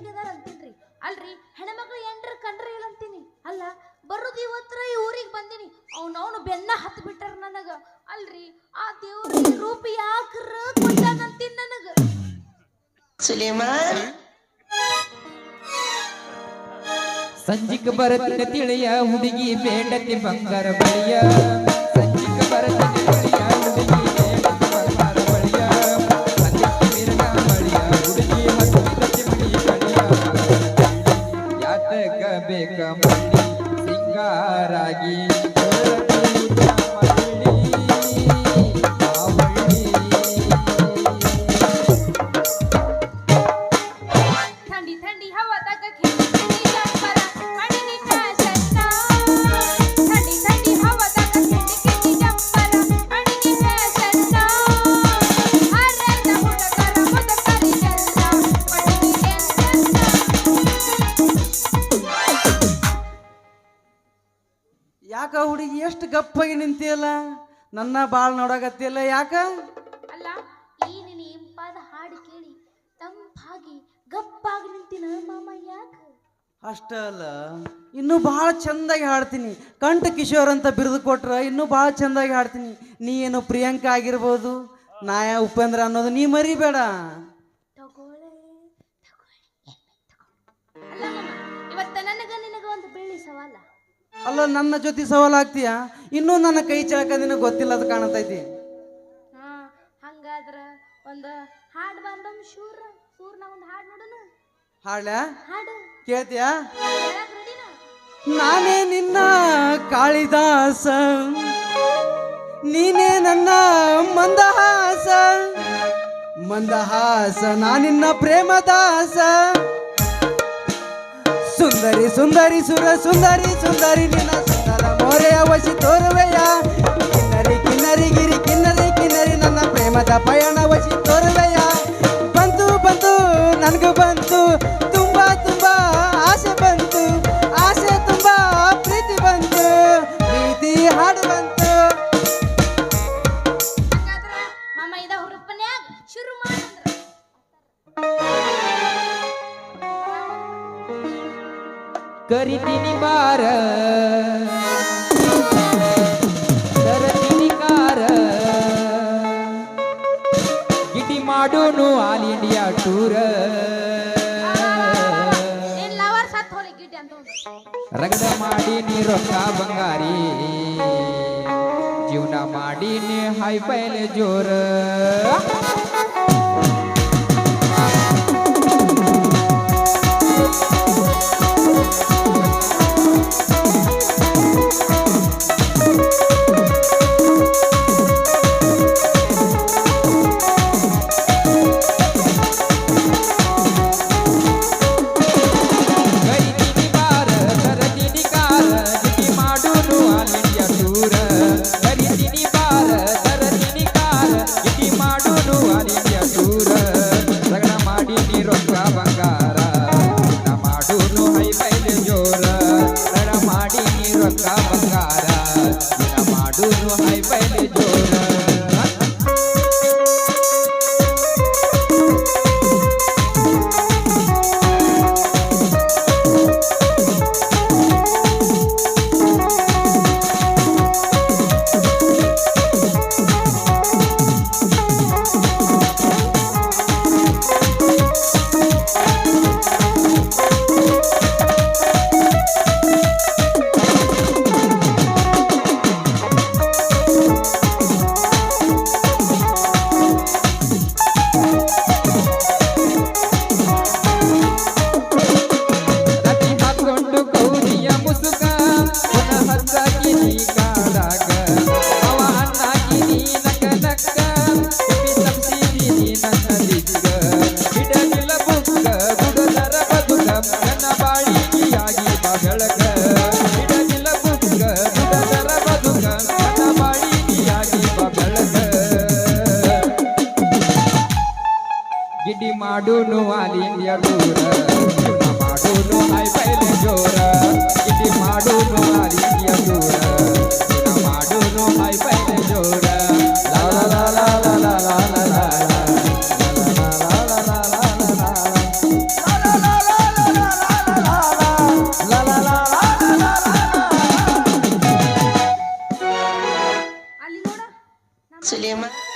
ಅದಾರ ಅಂತೀನ್ರಿ. ಅಲ್ರಿ ಹೆಣ್ಮಕ್ಳು ಎಂಟ್ರ ಕಂಡ್ರಿ ಇಲ್ಲ ಅಂತೀನಿ. ಅಲ್ಲ ಬರುದು ಇವತ್ತರ ಈ ಊರಿಗೆ ಬಂದಿನಿ. ಅವ್ನವ್ನು ಬೆನ್ನ ಹತ್ತು ಬಿಟ್ಟಾರ ನನಗ. ಅಲ್ರಿ ಆ ದೇವ್ರ ರೂಪ ಯಾಕ್ರ ಕೊಟ್ಟಾನಂತೀನಿ ನನಗ? ಸುಲೇಮಾನ್? ಸಂಜಿಕ ಬರತಿನ ತಿಳಿಯ ಹುಡುಗಿ ಬೇಡತಿ ಬಂಗಾರ ಬಳಿಯ. ಸಂಜಿಕ ಬರತಿನ ತಿಳಿಯ ತೆಗಬೇಕ ಮಣಿ ಸಿಂಗಾರಾಗಿ. ಯಾಕ ಹುಡುಗಿ ಎಷ್ಟು ಗಪ್ಪಾಗಿ ನಿಂತಿಯಲ್ಲ? ನನ್ನ ಬಾಳ್ ನೋಡಕತ್ತಿಯಲ್ಲ ಯಾಕ? ಅಲ್ಲ ಈ ನಿನ್ನ ಇಂಪಾದ ಹಾಡು ಕೇಳಿ ತಂಪಾಗಿ ಗಪ್ಪಾಗಿ ನಿಂತಿನ ಮಾಮ ಯಾಕ? ಅಷ್ಟ ಅಲ್ಲ ಇನ್ನೂ ಭಾಳ ಚಂದಾಗಿ ಹಾಡ್ತೀನಿ. ಕಂಠ ಕಿಶೋರ್ ಅಂತ ಬಿರುದು ಕೊಟ್ರ ಇನ್ನೂ ಭಾಳ ಚಂದಾಗಿ ಹಾಡ್ತೀನಿ. ನೀ ಏನು ಪ್ರಿಯಾಂಕಾ ಆಗಿರ್ಬೋದು? ನಾಯ ಯಾ ಉಪೇಂದ್ರ ಅನ್ನೋದು ನೀ ಮರಿಬೇಡ. ತಗೊಳ್ಳೆ ತಗೊಳ್ಳೆ ಅಲ್ಲ ಮಾಮ ಇವತ್ತ ನನಗ ನಿನಗ ಒಂದು ಬೆಳ್ಳಿ ಸವಾಲ. ಅಲ್ಲ ನನ್ನ ಜೊತೆ ಸವಾಲ್ ಆಗ್ತೀಯಾ ಇನ್ನೂ ನನ್ನ ಕೈ ಚಳಕ ನಿನಗೆ ಗೊತ್ತಿಲ್ಲ ಅದು ಕಾಣತೈತಿ. ಹಾ ಹಂಗಾದ್ರ ಒಂದು ಹಾಡ್ ಬಂದಮ್ ಶೂರ್ ಶೂರ್ನ ಒಂದು ಹಾಡ್ ನೋಡೋಣ. ಹಾಡ್ಲಾ? ಹಾಡು. ಕೇಳ್ತೀಯಾ? ಹೇಳಕ್ ರೆಡಿನಾ ನಾನೇ ನಿನ್ನ ಕಾಳಿದಾಸ. ನೀನೇ ನನ್ನ ಮಂದಹಾಸ. ಮಂದಹಾಸ ನಾನಿನ್ನ ಪ್ರೇಮದಾಸ. సుందరి సుందరి సుర సుందరి సుందరి నిన్న సుందర మోరే వసి తోరువేయ కిన్నరి కిన్నరి గిరి కిన్నరి కిన్నరి నన్న ప్రేమద పయణ వసి తోరువేయ કરી તીની બાર. ગીટી માડોનું આલ ઇન્ડિયા ટૂર રગડ માડીની રોકા બંગારી જીવના માડીને હાઈ પહેલે જોર. ಗಿಡ್ಡಿ ಮಾಡೋನು ಅಲಿಂದ ದೂರ ಮಾಡೋನು ಐ tema.